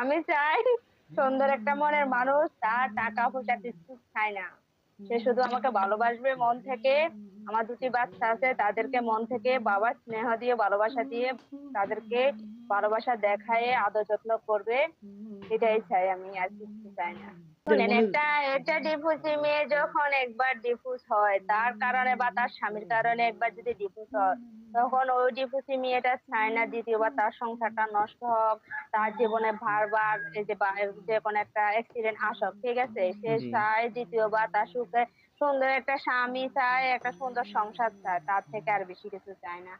আমি চাই সুন্দর একটা মনের মানুষ, তার টাকা পয়সা কিছু চাই না। সে শুধু আমাকে ভালোবাসবে মন থেকে। আমার দুটি বাচ্চা আছে, তাদেরকে মন থেকে বাবার স্নেহ দিয়ে, ভালোবাসা দিয়ে তাদেরকে ভালোবাসা দেখায়, আদর যত্ন করবে। এটাই চাই আমি, আর কিছু চাই না। শুনেন একটা একটা ডিভোর্সি মেয়ে যখন একবার ডিভোর্স হয় তার কারণে বা তার স্বামীর কারণে একবার যদি ডিভোর্স হয় তখন ওই ডিভোর্সি মেয়েটা চায় না দ্বিতীয়বার তার সংসারটা নষ্ট হোক তার জীবনে বারবার এই যে যে কোনো একটা অ্যাক্সিডেন্ট আসুক ঠিক আছে? সে চায় দ্বিতীয়বার তার সুখে সুন্দর একটা স্বামী চায় একটা সুন্দর সংসার চায় তার থেকে আর বেশি কিছু চায় না।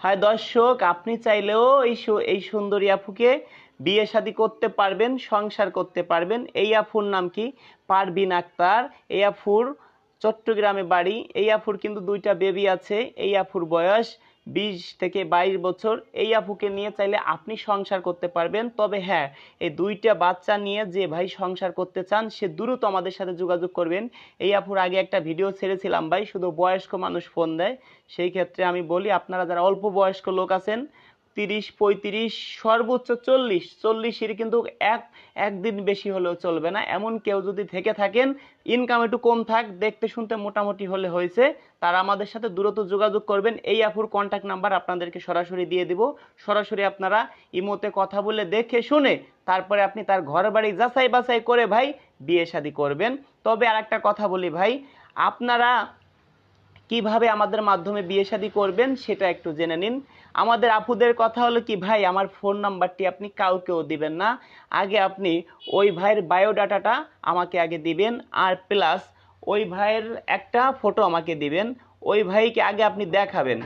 হাই দর্শক আপনি চাইলেও এই এই সুন্দরী আপুকে বিয়ে শাদী করতে পারবেন, সংসার করতে পারবেন। এই আফুর নাম কি? পারবিন আক্তার। এই আফুর চট্টগ্রামে বাড়ি। এই আফুর কিন্তু দুইটা বেবি আছে। এই আফুর বয়স বিশ থেকে বাইশ বছর। এই আপুকে নিয়ে চাইলে আপনি সংসার করতে পারবেন। তবে হ্যাঁ এই দুইটা বাচ্চা নিয়ে যে ভাই সংসার করতে চান, সে দ্রুত আমাদের সাথে যোগাযোগ করবেন। এই আপুর আগে একটা ভিডিও ছেড়েছিলাম ভাই, শুধু বয়স্ক মানুষ ফোন দেয়। সেই ক্ষেত্রে আমি বলি, আপনারা যারা অল্প বয়স্ক লোক আছেন তিরিশ, পঁয়ত্রিশ, সর্বোচ্চ চল্লিশ। চল্লিশের কিন্তু এক, একদিন বেশি হলেও চলবে না। এমন কেউ যদি থেকে থাকেন ইনকাম একটু কম থাক, দেখতে শুনতে মোটামুটি হলে হয়েছে। তারা আমাদের সাথে দ্রুত যোগাযোগ করবেন। এই আপুর কন্ট্যাক্ট নাম্বার আপনাদেরকে সরাসরি দিয়ে দিব। সরাসরি আপনারা ইমোতে কথা বলে দেখে শুনে তারপরে আপনি তার ঘর বাড়ি যাচাই বাছাই করে ভাই বিয়ে শাদি করবেন। তবে আর একটা কথা বলি ভাই, আপনারা কীভাবে আমাদের মাধ্যমে বিয়ে শাদী করবেন সেটা একটু জেনে নিন। আমাদের আপুদের কথা হলো কি, ভাই, আমার ফোন নাম্বারটি আপনি কাউকেও দিবেন না। আগে আপনি ওই ভাইয়ের বায়োডাটাটা আমাকে আগে দিবেন আর প্লাস ওই ভাইয়ের একটা ফটো আমাকে দিবেন। ওই ভাইকে আগে আপনি দেখাবেন।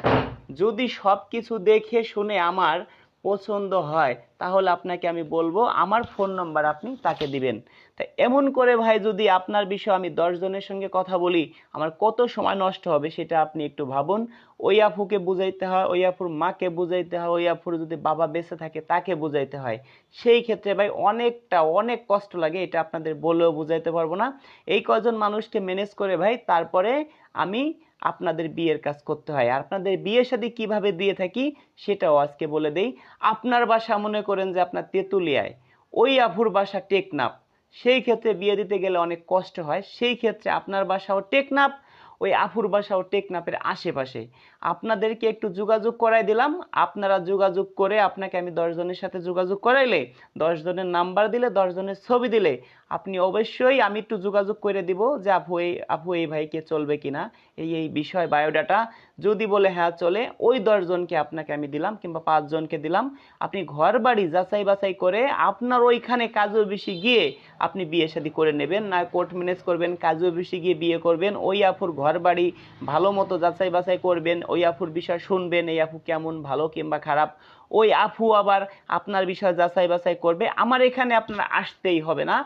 যদি সব কিছু দেখে শুনে আমার পছন্দ হয়, তাহলে আপনাকে আমি বলব, আমার ফোন নাম্বার আপনি তাকে দিবেন। তা এমন করে ভাই, যদি আপনার বিষয়ে আমি দশ জনের সঙ্গে কথা বলি, আমার কত সময় নষ্ট হবে সেটা আপনি একটু ভাবুন। ওই আফুকে বুঝাইতে হয়, ওই আফুর মাকে বুঝাইতে হয়, ওই আফুর যদি বাবা বেঁচে থাকে, তাকে বুঝাইতে হয়। সেই ক্ষেত্রে ভাই, অনেকটা, অনেক কষ্ট লাগে, এটা আপনাদের বলেও বুঝাইতে পারব না। এই কজন মানুষকে ম্যানেজ করে ভাই, তারপরে আমি আপনাদের বিয়ের কাজ করতে হয়। আপনাদের বিয়ে সাথে কীভাবে দিয়ে থাকি সেটাও আজকে বলে দেই। আপনার বাসা মনে করেন যে আপনার তেঁতুলিয়ায়। ওই আভুর বাসা টেকনাপ সেই ক্ষেত্রে বিয়ে দিতে গেলে অনেক কষ্ট হয়। সেই ক্ষেত্রে আপনার বাসাও টেকনাপ ওই আফুর বাসাও টেকনাপের আশেপাশে। আপনাদেরকে একটু যোগাযোগ করাই দিলাম। আপনারা যোগাযোগ করে আপনাকে আমি দশজনের সাথে যোগাযোগ করাইলে দশজনের নাম্বার দিলে দশজনের ছবি দিলে আপনি অবশ্যই আমি একটু যোগাযোগ করে দিব যে আপু এই আপু এই ভাইকে চলবে কিনা। এই এই বিষয় বায়োডাটা যদি বলে হ্যাঁ চলে, ওই দশজনকে আপনাকে আমি দিলাম কিংবা পাঁচজনকে দিলাম। আপনি ঘর বাড়ি যাচাই বাছাই করে আপনার ওইখানে কাজু বেশি গিয়ে আপনি বিয়ে শাদী করে নেবেন। না কোর্ট ম্যানেজ করবেন, কাজু বেশি গিয়ে বিয়ে করবেন, ওই আপুর ঘর বাড়ি ভালো মতো যাচাই বাছাই করবেন ওই আফুর বিষয় শুনবেন, এই আফু কেমন, ভালো কিংবা খারাপ, ওই আফু আবার আপনার বিষয় যাচাই বাছাই করবে। আমার এখানে আপনার আসতেই হবে না।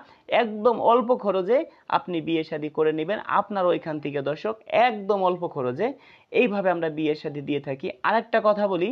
একদম অল্প খরচে আপনি বিয়ে শাদী করে নেবেন। আপনার ওইখান থেকে দর্শক, একদম অল্প খরচে। এইভাবে আমরা বিয়ে শাদী দিয়ে থাকি। আরেকটা কথা বলি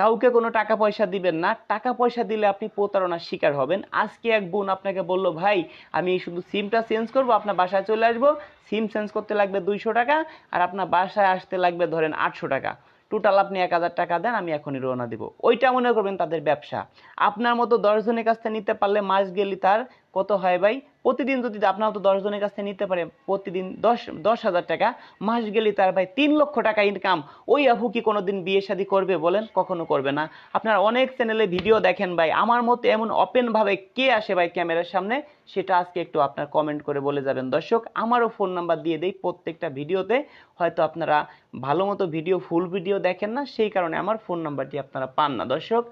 কাউকে কোনো টাকা পয়সা দিবেন না। টাকা পয়সা দিলে আপনি প্রতারণার শিকার হবেন। আজকে এক বোন আপনাকে বলল, ভাই, আমি শুধু সিমটা চেঞ্জ করব, আপনার বাসায় চলে আসব। সিম চেঞ্জ করতে লাগবে দুইশো টাকা আর আপনার বাসায় আসতে লাগবে ধরেন আটশো টাকা। টোটাল আপনি এক হাজার টাকা দেন, আমি এখনই রওনা দিব। ওইটা মনে করবেন তাদের ব্যবসা। আপনার মতো দশজনের কাছ থেকে নিতে পারলে মাস গেলে তার কত হয় ভাই? প্রতিদিন যদি আপনার তো দশজনের কাছ থেকে নিতে পারে প্রতিদিন দশ দশ হাজার টাকা। মাস গেলে তার ভাই তিন লক্ষ টাকা ইনকাম ওই আফু কি কোনোদিন বিয়ে শাদী করবে বলেন? কখনো করবে না। আপনারা অনেক চ্যানেলে ভিডিও দেখেন ভাই। আমার মতো এমন ওপেনভাবে কে আসে ভাই ক্যামেরার সামনে? সেটা আজকে একটু আপনার কমেন্ট করে বলে যাবেন। দর্শক, আমারও ফোন নাম্বার দিয়ে দেই প্রত্যেকটা ভিডিওতে হয়তো আপনারা ভালো মতো ভিডিও ফুল ভিডিও দেখেন না, সেই কারণে আমার ফোন নাম্বারটি আপনারা পান না। দর্শক,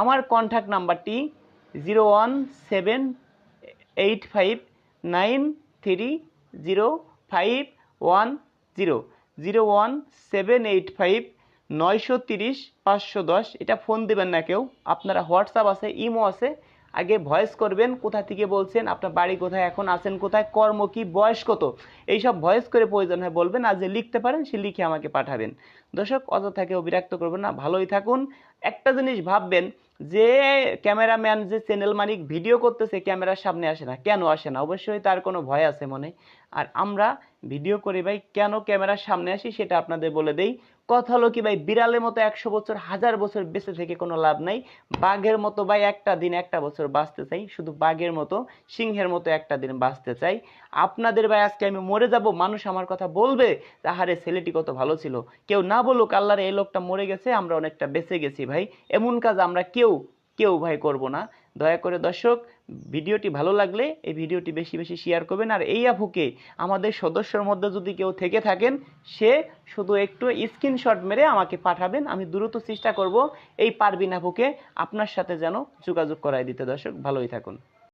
আমার কন্ট্যাক্ট নাম্বারটি zero one seven eight five nine three zero five one zero zero one seven eight five নয়শো তিরিশ পাঁচশো দশ এটা ফোন দেবেন না কেউ। আপনারা হোয়াটসঅ্যাপ আছে ইমো আছে। আগে ভয়েস করবেন, কোথা থেকে বলছেন, আপনার বাড়ি কোথায়, এখন আছেন কোথায়, কর্ম কি, বয়স কত? এইসব ভয়েস করে প্রয়োজন হয় বলবেন, আর যে লিখতে পারেন, সে লিখে আমাকে পাঠাবেন। দর্শক, অযথা কেউ বিরক্ত করবেন না, ভালোই থাকুন। একটা জিনিস ভাববেন যে ক্যামেরাম্যান, যে চ্যানেল মালিক ভিডিও করতেছে, ক্যামেরার সামনে আসে না। কেন আসে না? অবশ্যই তার কোনো ভয় আছে মনে। আর আমরা ভিডিও করি ভাই, কেন ক্যামেরার সামনে আসি সেটা আপনাদের বলে দেই। কথা হলো কি ভাই, বিড়ালের মতো একশো বছর, হাজার বছর বেঁচে থেকে কোনো লাভ নাই। বাঘের মতো ভাই একটা দিন একটা বছর বাঁচতে চাই, শুধু বাঘের মতো, সিংহের মতো একটা দিন বাঁচতে চাই। আপনাদের ভাই, আজকে আমি মরে যাব, মানুষ আমার কথা বলবে? তাহারে ছেলেটি কত ভালো ছিল। কেউ না বলুক, আল্লাহর এই লোকটা মরে গেছে, আমরা অনেকটা বেঁচে গেছি ভাই। এমন কাজ আমরা কেউ কেউ ভাই করব না। দয়া করে দর্শক, ভিডিওটি ভালো লাগলে এই ভিডিওটি বেশি বেশি শেয়ার করবেন। আর এই আপুকে, আমাদের সদস্যর মধ্যে যদি কেউ থেকে থাকেন, সে শুধু একটু স্ক্রিনশট মেরে আমাকে পাঠাবেন। আমি দ্রুত চেষ্টা করব এই পারবিন আপুকে আপনার সাথে যেন যোগাযোগ করাই দিতে। দর্শক, ভালোই থাকুন।